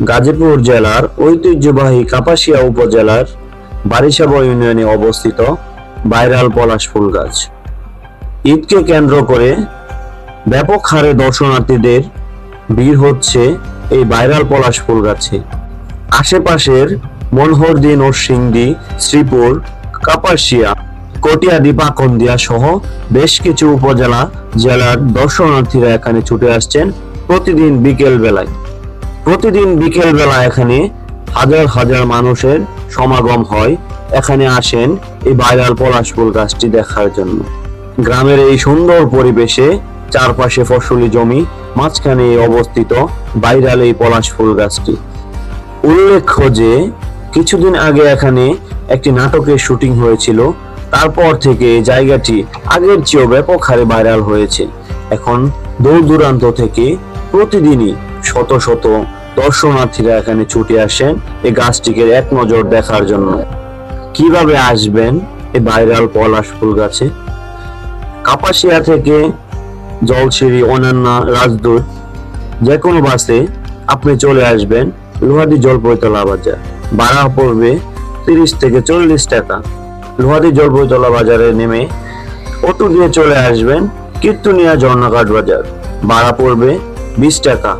গাজীপুর জেলার ঐতিহ্যবাহী কাপাসিয়া উপজেলার বারিশাব ইউনিয়নে অবস্থিত বাইরাল পলাশ ফুল গাছ। ঈদকে কেন্দ্র করে ব্যাপক হারে দর্শনার্থীদের ভিড় হচ্ছে এই বাইরাল পলাশ ফুল গাছে। আশেপাশের মনোহরদী, নরসিংদী, শ্রীপুর, কাপাসিয়া কটিয়াদি পাকন্দিয়া সহ বেশ কিছু উপজেলা জেলার দর্শনার্থীরা এখানে ছুটে আসছেন প্রতিদিন বিকেল বেলায় প্রতিদিন বিকেল বেলা এখানে হাজার হাজার মানুষের সমাগম হয়। এখানে আসেন এই ভাইরাল পলাশ ফুল গাছটি দেখার জন্য। গ্রামের এই সুন্দর পরিবেশে চারপাশে ফসলি জমি, মাঝখানে অবস্থিত ভাইরাল এই পলাশ ফুল গাছটি। উল্লেখ্য যে, কিছুদিন আগে এখানে একটি নাটকের শুটিং হয়েছিল। তারপর থেকে এই জায়গাটি আগের চেয়েও ব্যাপক হারে ভাইরাল হয়েছে। এখন দূর দূরান্ত থেকে প্রতিদিনই শত শত দর্শনার্থীরা এখানে ছুটে আসেন এই গাছটিকে এক নজর দেখার জন্য। কীভাবে আসবেন এই ভাইরাল পলাশ ফুল গাছে? কাপাসিয়া থেকে জলসিঁড়ি অন্যান্য রাজদূত যে কোনো বাসে আপনি চলে আসবেন লোহাদি জলপৈতলা বাজার। ভাড়া পড়বে তিরিশ থেকে চল্লিশ টাকা। লোহাদি জলপৈতলা বাজারে নেমে অটো দিয়ে চলে আসবেন কীর্তনিয়া ঝর্ণাঘাট বাজার। ভাড়া পড়বে বিশ টাকা।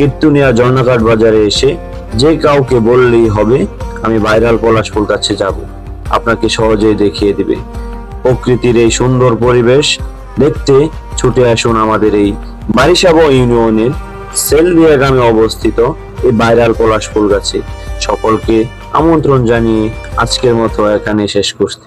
কীর্তনিয়া ঝর্ণাঘাট বাজারে এসে যে কাউকে বললেই হবে, আমি ভাইরাল পলাশ ফুল কাছে যাব। আপনাকে সহজেই দেখিয়ে দিবে। প্রকৃতির এই সুন্দর পরিবেশ দেখতে ছুটে আসুন আমাদের এই বারিশাব ইউনিয়নের সেলভিয়া গ্রামে অবস্থিত এই ভাইরাল পলাশ ফুল গাছে। সকলকে আমন্ত্রণ জানিয়ে আজকের মতো এখানে শেষ করছি।